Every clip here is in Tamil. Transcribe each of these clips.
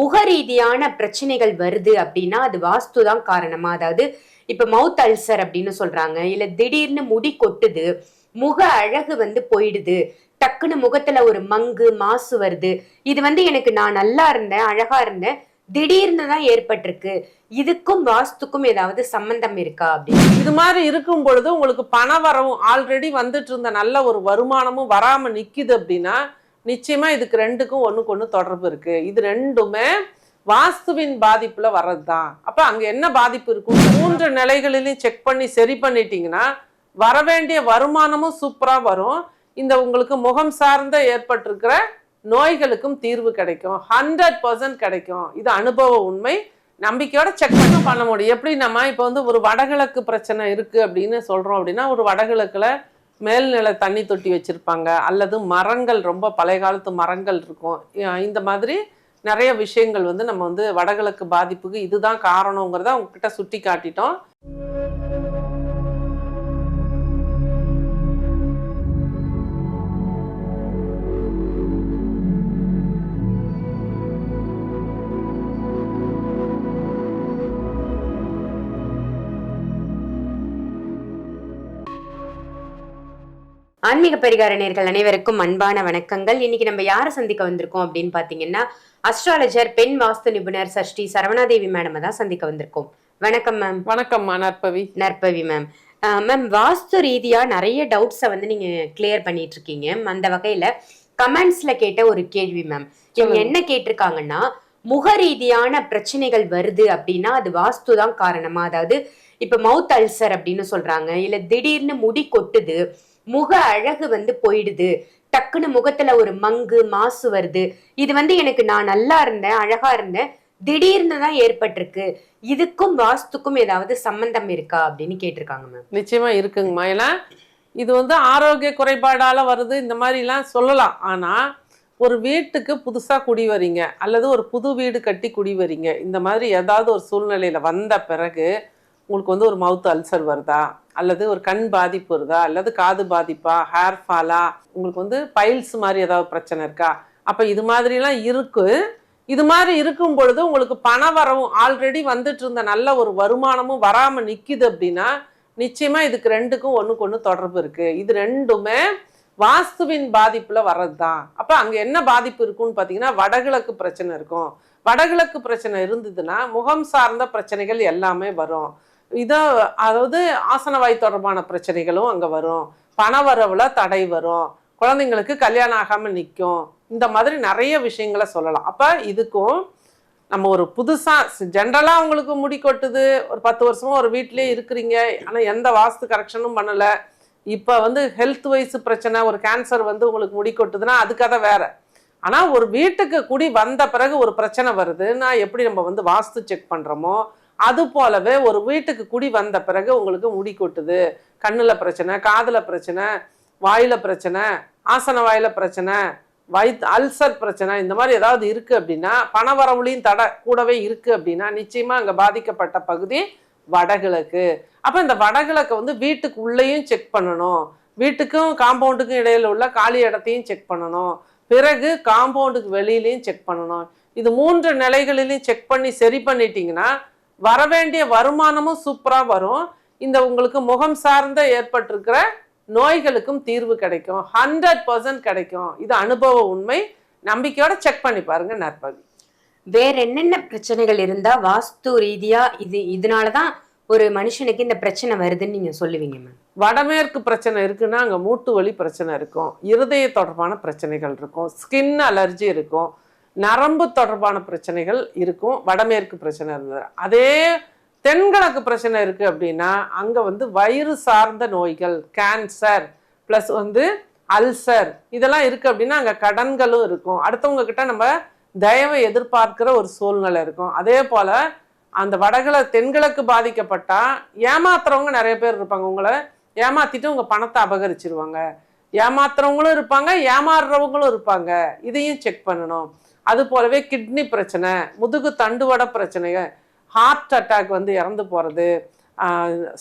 முக ரீதியான பிரச்சனைகள் வருது அப்படின்னா அது வாஸ்து தான் காரணமா? அதாவது இப்ப மவுத் அல்சர் அப்படின்னு சொல்றாங்க. இல்ல திடீர்னு முடி கொட்டுது முக அழகு வந்து போயிடுது டக்குன்னு முகத்துல ஒரு மங்கு மாசு வருது. இது வந்து எனக்கு நான் நல்லா இருந்தேன் அழகா இருந்தேன் திடீர்னு தான் ஏற்பட்டிருக்கு. இதுக்கும் வாஸ்துக்கும் ஏதாவது சம்பந்தம் இருக்கா அப்படின்னு? இது மாதிரி இருக்கும் பொழுது உங்களுக்கு பண வரவும் ஆல்ரெடி வந்துட்டு இருந்த நல்ல ஒரு வருமானமும் வராம நிக்குது அப்படின்னா நிச்சயமா இதுக்கு ரெண்டுக்கும் ஒண்ணுக்கு ஒண்ணு தொடர்பு இருக்கு. இது ரெண்டுமே வாஸ்துவின் பாதிப்புல வர்றதுதான். அப்ப அங்க என்ன பாதிப்பு இருக்கும்? மூன்று நிலைகளிலையும் செக் பண்ணி சரி பண்ணிட்டீங்கன்னா வர வேண்டிய வருமானமும் சூப்பரா வரும். இந்த உங்களுக்கு முகம் சார்ந்த ஏற்பட்டிருக்கிற நோய்களுக்கும் தீர்வு கிடைக்கும். ஹண்ட்ரட் பர்சன்ட் கிடைக்கும். இது அனுபவ உண்மை. நம்பிக்கையோட செக் பண்ண பண்ண முடியும். எப்படி நம்ம இப்போ வந்து ஒரு வடகிழக்கு பிரச்சனை இருக்கு அப்படின்னு சொல்றோம் அப்படின்னா ஒரு வடகிழக்குல மேல்நிலை தண்ணி தொட்டி வச்சுருப்பாங்க. அல்லது மரங்கள் ரொம்ப பழைய காலத்து மரங்கள் இருக்கும். இந்த மாதிரி நிறைய விஷயங்கள் வந்து நம்ம வந்து வடகிழக்கு பாதிப்புக்கு இதுதான் காரணங்கிறத உங்ககிட்ட சுட்டி காட்டிட்டோம் ஆன்மீக பரிகார நேர்கள் அனைவருக்கும் அன்பான வணக்கங்கள். இன்னைக்கு நம்ம யாரை சந்திக்க வந்திருக்கோம் அப்படின்னு பாத்தீங்கன்னா அஸ்ட்ராலஜர் பெண் வாஸ்து நிபுணர் சஷ்டி சரவணாதேவி மேடம் தான் சந்திக்க வந்திருக்கோம். வணக்கம் மேம் வணக்கம் நற்பவி. நற்பவி மேம் மேம் வாஸ்து ரீதியா நிறைய டவுட்ஸை வந்து நீங்க கிளியர் பண்ணிட்டு இருக்கீங்க அந்த வகையில கமெண்ட்ஸ்ல கேட்ட ஒரு கேள்வி மேம் இவங்க. என்ன கேட்டிருக்காங்கன்னா முக ரீதியான பிரச்சனைகள் வருது அப்படின்னா அது வாஸ்து தான் காரணமா? அதாவது இப்ப மவுத் அல்சர் அப்படின்னு சொல்றாங்க. இல்ல திடீர்னு முடி கொட்டுது. முக அழகு வந்து போயிடுது. டக்குன்னு முகத்துல ஒரு மங்கு மாசு வருது. இது வந்து எனக்கு நான் நல்லா இருந்தேன் அழகா இருந்தேன். திடீர்னு தான் ஏற்பட்டிருக்கு. இதுக்கும் வாஸ்துக்கும் ஏதாவது சம்பந்தம் இருக்கா அப்படின்னு கேட்டிருக்காங்க மேம் நிச்சயமா இருக்குங்கம்மா ஏன்னா இது வந்து ஆரோக்கிய குறைபாடால வருது இந்த மாதிரிலாம் சொல்லலாம். ஆனா ஒரு வீட்டுக்கு புதுசாக குடி வரீங்க அல்லது ஒரு புது வீடு கட்டி குடி வரீங்க இந்த மாதிரி ஏதாவது ஒரு சூழ்நிலையில் வந்த பிறகு உங்களுக்கு வந்து ஒரு மவுத் அல்சர் வருதா? அல்லது ஒரு கண் பாதிப்பு வருதா அல்லது காது பாதிப்பா? ஹேர் ஃபாலா உங்களுக்கு வந்து பைல்ஸ் மாதிரி ஏதாவது பிரச்சனை இருக்கா? அப்போ இது மாதிரிலாம் இருக்கு. இது மாதிரி இருக்கும் பொழுது உங்களுக்கு பண வரவும் ஆல்ரெடி வந்துட்டு இருந்த நல்ல ஒரு வருமானமும் வராமல் நிற்கிது அப்படின்னா நிச்சயமாக இதுக்கு ரெண்டுக்கும் ஒன்றுக்கு ஒன்று தொடர்பு இருக்குது இது ரெண்டுமே வாஸ்துவின் பாதிப்பில் வர்றது தான் அப்போ அங்கே என்ன பாதிப்பு இருக்கும்னு பார்த்தீங்கன்னா வடகிழக்கு பிரச்சனை இருக்கும். வடகிழக்கு பிரச்சனை இருந்ததுன்னா முகம் சார்ந்த பிரச்சனைகள் எல்லாமே வரும். இதோ அதாவது ஆசனவாய் தொடர்பான பிரச்சனைகளும் அங்கே வரும். பண வரவில் தடை வரும். குழந்தைங்களுக்கு கல்யாணம் ஆகாமல் நிற்கும் இந்த மாதிரி நிறைய விஷயங்களை சொல்லலாம். அப்போ இதுக்கும் நம்ம ஒரு புதுசாக ஜென்ரலாக அவங்களுக்கு முடி கொட்டுது. ஒரு பத்து வருஷமா ஒரு வீட்டிலே இருக்கிறீங்க. ஆனால் எந்த வாஸ்து கரெக்ஷனும் பண்ணலை. இப்போ வந்து ஹெல்த் வைஸ் பிரச்சனை ஒரு கேன்சர் வந்து உங்களுக்கு முடி கொட்டுதுன்னா அது கதை வேறு. ஆனால் ஒரு வீட்டுக்கு குடி வந்த பிறகு ஒரு பிரச்சனை வருதுன்னா எப்படி நம்ம வந்து வாஸ்து செக் பண்ணுறோமோ அது போலவே ஒரு வீட்டுக்கு குடி வந்த பிறகு உங்களுக்கு முடி கொட்டுது. கண்ணில் பிரச்சனை காதில் பிரச்சனை வாயில பிரச்சனை ஆசன வாயில பிரச்சனை வயித் அல்சர் பிரச்சனை இந்த மாதிரி ஏதாவது இருக்குது அப்படின்னா பண வரவுலையும் தடை கூடவே இருக்குது அப்படின்னா நிச்சயமாக அங்கே பாதிக்கப்பட்ட பகுதி வடகிழக்கு. அப்போ இந்த வடகிழக்கை வந்து வீட்டுக்கு உள்ளேயும் செக் பண்ணணும். வீட்டுக்கும் காம்பவுண்டுக்கும் இடையில் உள்ள காலி இடத்தையும் செக் பண்ணணும். பிறகு காம்பவுண்டுக்கு வெளியிலையும் செக் பண்ணணும். இது மூன்று நிலைகளிலையும் செக் பண்ணி சரி பண்ணிட்டீங்கன்னா வரவேண்டிய வருமானமும் சூப்பரா வரும். இந்த உங்களுக்கு முகம் சார்ந்த ஏற்பட்டிருக்கிற நோய்களுக்கும் தீர்வு கிடைக்கும். ஹண்ட்ரட் பர்சன்ட் கிடைக்கும். இது அனுபவ உண்மை. நம்பிக்கையோட செக் பண்ணி பாருங்க நற்பவி வேற என்னென்ன பிரச்சனைகள் இருந்தா வாஸ்து ரீதியா இது இதனாலதான் ஒரு மனுஷனுக்கு இந்த பிரச்சனை வருதுன்னு நீங்க சொல்லுவீங்க மேம். வடமேற்கு பிரச்சனை இருக்குன்னா அங்கே மூட்டு வலி பிரச்சனை இருக்கும். இருதய தொடர்பான பிரச்சனைகள் இருக்கும். ஸ்கின் அலர்ஜி இருக்கும். நரம்பு தொடர்பான பிரச்சனைகள் இருக்கும் வடமேற்கு பிரச்சனை இருந்தது. அதே தென்கிழக்கு பிரச்சனை இருக்குது அப்படின்னா அங்கே வந்து வயிறு சார்ந்த நோய்கள் கேன்சர் ப்ளஸ் வந்து அல்சர் இதெல்லாம் இருக்குது அப்படின்னா அங்கே கடன்களும் இருக்கும். அடுத்தவங்க கிட்ட நம்ம தயவை எதிர்பார்க்கிற ஒரு சூழ்நிலை இருக்கும். அதே போல் அந்த வடகிழ தென்கிழக்கு பாதிக்கப்பட்டால் ஏமாத்துறவங்க நிறைய பேர் இருப்பாங்க. உங்களை ஏமாத்திட்டு உங்கள் பணத்தை அபகரிச்சிருவாங்க. ஏமாத்துறவங்களும் இருப்பாங்க ஏமாறுறவங்களும் இருப்பாங்க. இதையும் செக் பண்ணணும். அது போலவே கிட்னி பிரச்சனை முதுகு தண்டுவட பிரச்சனைங்க. ஹார்ட் அட்டாக் வந்து இறந்து போகிறது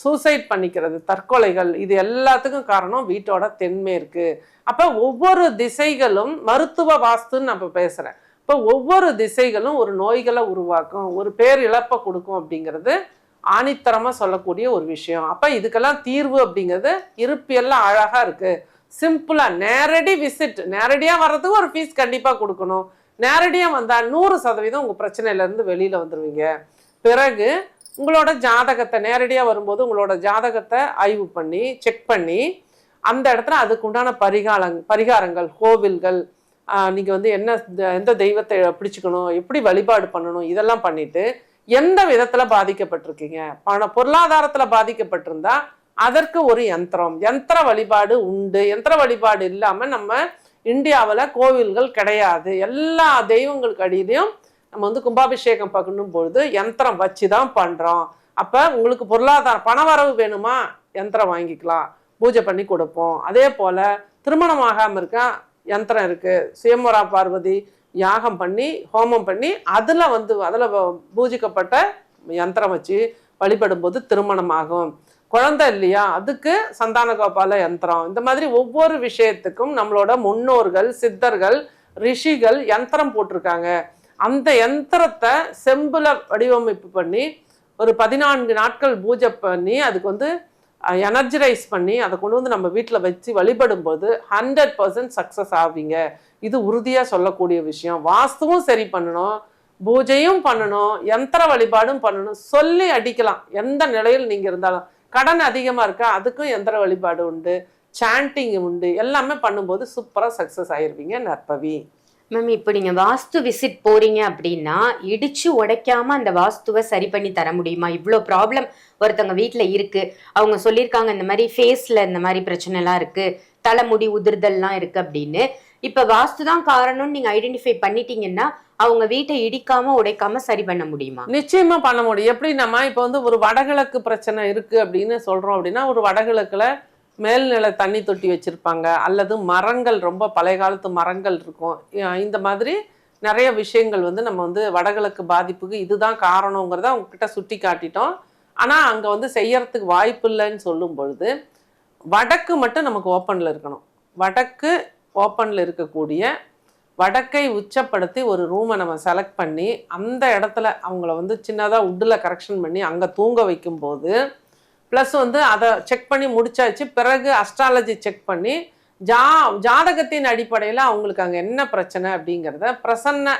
சூசைட் பண்ணிக்கிறது தற்கொலைகள் இது எல்லாத்துக்கும் காரணம் வீட்டோட தென்மேற்கு அப்போ ஒவ்வொரு திசைகளும் மருத்துவ வாஸ்துன்னு நம்ம பேசுகிறேன் இப்போ இப்போ ஒவ்வொரு திசைகளும் ஒரு நோய்களை உருவாக்கும் ஒரு பேர் இழப்பை கொடுக்கும் அப்படிங்கிறது ஆணித்தரமாக சொல்லக்கூடிய ஒரு விஷயம். அப்போ இதுக்கெல்லாம் தீர்வு அப்படிங்கிறது இருப்பியெல்லாம் அழகாக இருக்குது சிம்பிளாக நேரடி விசிட் நேரடியாக வர்றதுக்கு ஒரு ஃபீஸ் கண்டிப்பாக கொடுக்கணும். நேரடியாக வந்தால் நூறு சதவீதம் உங்கள் பிரச்சனையிலேருந்து வெளியில் வந்துடுவீங்க பிறகு உங்களோட ஜாதகத்தை நேரடியாக வரும்போது உங்களோட ஜாதகத்தை ஆய்வு பண்ணி செக் பண்ணி அந்த இடத்துல அதுக்கு உண்டான பரிகாரங் பரிகாரங்கள் கோவில்கள் நீங்கள் வந்து என்ன த- எந்த தெய்வத்தை பிடிச்சிக்கணும் எப்படி வழிபாடு பண்ணணும் இதெல்லாம் பண்ணிவிட்டு எந்த விதத்தில் பாதிக்கப்பட்டிருக்கீங்க? பண பொருளாதாரத்தில் பாதிக்கப்பட்டிருந்தால் அதற்கு ஒரு யந்திரம். யந்திர வழிபாடு உண்டு. யந்திர வழிபாடு இல்லாமல் நம்ம இந்தியாவில் கோவில்கள் கிடையாது. எல்லா தெய்வங்களுக்கு அடியிலையும் நம்ம வந்து கும்பாபிஷேகம் பண்ணும் பொழுது யந்திரம் வச்சு தான் பண்ணுறோம் அப்போ உங்களுக்கு பொருளாதாரம் பண வரவு வேணுமா? யந்திரம் வாங்கிக்கலாம். பூஜை பண்ணி கொடுப்போம். அதே போல் திருமணம் ஆகாமல் இருக்க யந்திரம் இருக்குது சுயம்பரா பார்வதி யாகம் பண்ணி ஹோமம் பண்ணி அதில் வந்து அதில் பூஜிக்கப்பட்ட யந்திரம் வச்சு வழிபடும்போது திருமணம் ஆகும் குழந்தை இல்லையா? அதுக்கு சந்தான கோபால யந்திரம். இந்த மாதிரி ஒவ்வொரு விஷயத்துக்கும் நம்மளோட முன்னோர்கள் சித்தர்கள் ரிஷிகள் யந்திரம் போட்டிருக்காங்க. அந்த யந்திரத்தை செம்புல வடிவமைப்பு பண்ணி ஒரு பதினான்கு நாட்கள் பூஜை பண்ணி அதுக்கு வந்து எனர்ஜரைஸ் பண்ணி அதை கொண்டு வந்து நம்ம வீட்டில் வச்சு வழிபடும்போது ஹண்ட்ரட் பர்சன்ட் சக்ஸஸ் ஆவீங்க. இது உறுதியாக சொல்லக்கூடிய விஷயம். வாஸ்துவும் சரி பண்ணணும் பூஜையும் பண்ணணும் யந்திர வழிபாடும் பண்ணணும் சொல்லி அடிக்கலாம். எந்த நிலையில் நீங்கள் இருந்தாலும். கடன் அதிகமாக இருக்கா? அதுக்கும் எந்திர வழிபாடு உண்டு. சாண்டிங் உண்டு. எல்லாமே பண்ணும்போது சூப்பராக சக்ஸஸ் ஆயிருவீங்க நற்பவி. மேம் இப்போ நீங்கள் வாஸ்து விசிட் போகிறீங்க அப்படின்னா இடித்து உடைக்காம அந்த வாஸ்துவை சரி பண்ணி தர முடியுமா? இவ்வளோ ப்ராப்ளம் ஒருத்தவங்க வீட்டில் இருக்குது அவங்க சொல்லியிருக்காங்க இந்த மாதிரி ஃபேஸில் இந்த மாதிரி பிரச்சனைலாம் இருக்குது தலைமுடி உதிர்தல்லாம் இருக்கு அப்படின்னு. இப்ப வாஸ்து தான் காரணம்னு நீங்க ஐடென்டிஃபை பண்ணிட்டீங்கன்னா அவங்க வீட்டை இடிக்காம உடைக்காம சரி பண்ண முடியுமா? நிச்சயமா பண்ண முடியும். எப்படி நம்ம இப்போ வந்து ஒரு வடகிழக்கு பிரச்சனை இருக்கு அப்படின்னு சொல்றோம் அப்படின்னா ஒரு வடகிழக்குல மேல்நிலை தண்ணி தொட்டி வச்சிருப்பாங்க. அல்லது மரங்கள் ரொம்ப பழைய காலத்து மரங்கள் இருக்கும். இந்த மாதிரி நிறைய விஷயங்கள் வந்து நம்ம வந்து வடகிழக்கு பாதிப்புக்கு இதுதான் காரணங்கிறத அவங்க கிட்ட சுட்டி காட்டிட்டோம் ஆனா அங்க வந்து செய்யறதுக்கு வாய்ப்பு இல்லைன்னு சொல்லும் பொழுது வடக்கு மட்டும் நமக்கு ஓப்பனில் இருக்கணும். வடக்கு ஓப்பனில் இருக்கக்கூடிய வடக்கை உச்சப்படுத்தி ஒரு ரூமை நம்ம செலக்ட் பண்ணி அந்த இடத்துல அவங்கள வந்து சின்னதாக உட்டில் கரெக்ஷன் பண்ணி அங்கே தூங்க வைக்கும்போது ப்ளஸ் வந்து அதை செக் பண்ணி முடிச்சாச்சு. பிறகு அஸ்ட்ராலஜி செக் பண்ணி ஜா ஜாதகத்தின் அடிப்படையில் அவங்களுக்கு அங்கே என்ன பிரச்சனை அப்படிங்கிறத பிரசன்ன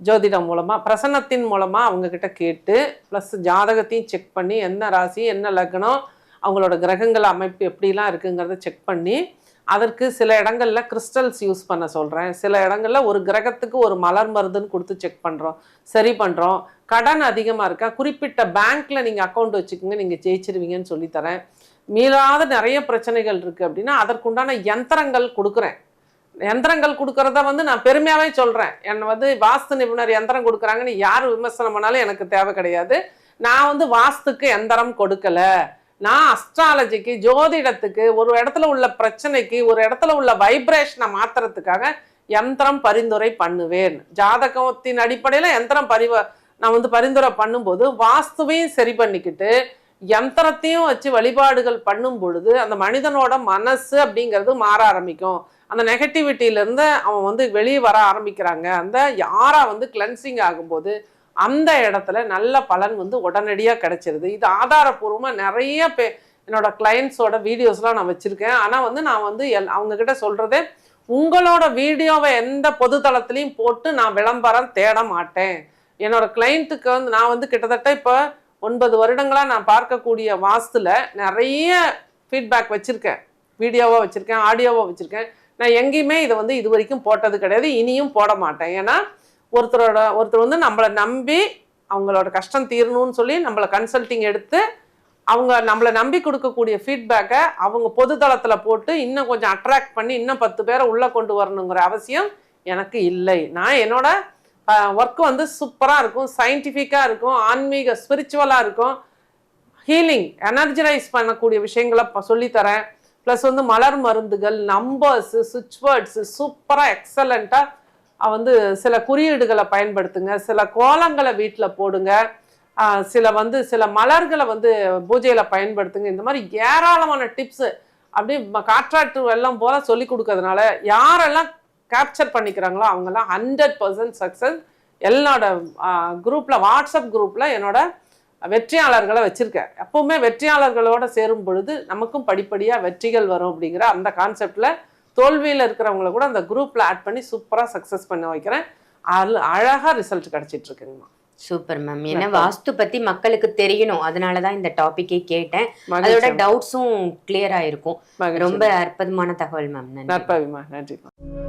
ஜோதிடம் மூலமாக பிரசன்னத்தின் மூலமாக அவங்கக்கிட்ட கேட்டு ப்ளஸ் ஜாதகத்தையும் செக் பண்ணி என்ன ராசி என்ன லக்னம் அவங்களோட கிரகங்கள் அமைப்பு எப்படிலாம் இருக்குங்கிறத செக் பண்ணி அதற்கு சில இடங்களில் கிறிஸ்டல்ஸ் யூஸ் பண்ண சொல்கிறேன் சில இடங்களில் ஒரு கிரகத்துக்கு ஒரு மலர் மருந்துன்னு கொடுத்து செக் பண்ணுறோம் சரி பண்ணுறோம் கடன் அதிகமாக இருக்கா? குறிப்பிட்ட பேங்க்கில் நீங்கள் அக்கௌண்ட் வச்சுக்கோங்க நீங்கள் ஜெயிச்சிருவீங்கன்னு சொல்லித்தரேன். மீளாத நிறைய பிரச்சனைகள் இருக்குது அப்படின்னா அதற்குண்டான யந்திரங்கள் கொடுக்குறேன். யந்திரங்கள் கொடுக்கறத வந்து நான் பெருமையாகவே சொல்கிறேன் என்னை வந்து வாஸ்து நிபுணர் யந்திரம் கொடுக்குறாங்கன்னு யார் விமர்சனம் பண்ணாலும் எனக்கு தேவை கிடையாது. நான் வந்து வாஸ்துக்கு எந்திரம் கொடுக்கல. நான் அஸ்ட்ராலஜிக்கு ஜோதிடத்துக்கு ஒரு இடத்துல உள்ள பிரச்சனைக்கு ஒரு இடத்துல உள்ள வைப்ரேஷனை மாத்துறதுக்காக யந்திரம் பரிந்துரை பண்ணுவேன். ஜாதகத்தின் அடிப்படையில் யந்திரம் பரிவ நான் வந்து பரிந்துரை பண்ணும்போது வாஸ்துவையும் சரி பண்ணிக்கிட்டு யந்திரத்தையும் வச்சு வழிபாடுகள் பண்ணும் பொழுது அந்த மனிதனோட மனசு அப்படிங்கிறது மாற ஆரம்பிக்கும். அந்த நெகட்டிவிட்டியிலேருந்து அவன் வந்து வெளியே வர ஆரம்பிக்கிறாங்க. அந்த யாரா வந்து கிளென்சிங் ஆகும்போது அந்த இடத்துல நல்ல பலன் வந்து உடனடியாக கிடைச்சிருது. இது ஆதாரப்பூர்வமாக நிறைய பே என்னோட கிளைண்ட்ஸோட வீடியோஸ்லாம் நான் வச்சுருக்கேன். ஆனால் வந்து நான் வந்து எல் அவங்கக்கிட்ட சொல்கிறதே உங்களோட வீடியோவை எந்த பொது தளத்துலையும் போட்டு நான் விளம்பரம் தேட மாட்டேன். என்னோட கிளைண்ட்டுக்கு வந்து நான் வந்து கிட்டத்தட்ட இப்போ ஒன்பது வருடங்களாக நான் பார்க்கக்கூடிய வாஸ்துல நிறைய ஃபீட்பேக் வச்சுருக்கேன். வீடியோவாக வச்சுருக்கேன் ஆடியோவாக வச்சுருக்கேன். நான் எங்கேயுமே இதை வந்து இது வரைக்கும் போட்டது கிடையாது. இனியும் போட மாட்டேன். ஏன்னா ஒருத்தரோட ஒருத்தர் வந்து நம்மளை நம்பி அவங்களோட கஷ்டம் தீரணும்னு சொல்லி நம்மளை கன்சல்டிங் எடுத்து அவங்க நம்மளை நம்பி கொடுக்கக்கூடிய ஃபீட்பேக்கை அவங்க பொது தளத்தில் போட்டு இன்னும் கொஞ்சம் அட்ராக்ட் பண்ணி இன்னும் பத்து பேரை உள்ளே கொண்டு வரணுங்கிற அவசியம் எனக்கு இல்லை. நான் என்னோட ஒர்க் வந்து சூப்பராக இருக்கும் சயின்டிஃபிக்காக இருக்கும் ஆன்மீக ஸ்பிரிச்சுவலாக இருக்கும். ஹீலிங் எனர்ஜரைஸ் பண்ணக்கூடிய விஷயங்களை சொல்லித்தரேன். ப்ளஸ் வந்து மலர் மருந்துகள் நம்பர்ஸு சுவிட்ச் வேர்ட்ஸு சூப்பராக எக்ஸலண்ட்டாக வந்து சில குறியீடுகளை பயன்படுத்துங்க சில கோலங்களை வீட்டில் போடுங்க சில வந்து சில மலர்களை வந்து பூஜையில் பயன்படுத்துங்க. இந்த மாதிரி ஏராளமான டிப்ஸு அப்படியே காற்றாற்று வெள்ளம் போல சொல்லி கொடுக்கறதுனால யாரெல்லாம் கேப்சர் பண்ணிக்கிறாங்களோ அவங்கெல்லாம் ஹண்ட்ரட் பர்சன்ட் சக்ஸஸ் என்னோட குரூப்பில் வாட்ஸ்அப் குரூப்பில் என்னோட வெற்றியாளர்களை வச்சுருக்கேன். எப்போவுமே வெற்றியாளர்களோடு சேரும் பொழுது நமக்கும் படிப்படியாக வெற்றிகள் வரும் அப்படிங்கிற அந்த கான்செப்டில் தோல்வியில் இருக்கிறவங்கள கூட அந்த குரூப்பில் ஆட் பண்ணி சூப்பராக சக்ஸஸ் பண்ண வைக்கிறேன். அது அழகாக ரிசல்ட் கிடச்சிட்டு இருக்குங்கம்மா. சூப்பர் மேம் ஏன்னா வாஸ்து பத்தி மக்களுக்கு தெரியணும். அதனாலதான் இந்த டாபிக்கே கேட்டேன். அதோட டவுட்ஸும் கிளியர் ஆயிருக்கும். ரொம்ப அற்புதமான தகவல் மேம் நன்றி நன்றிம்மா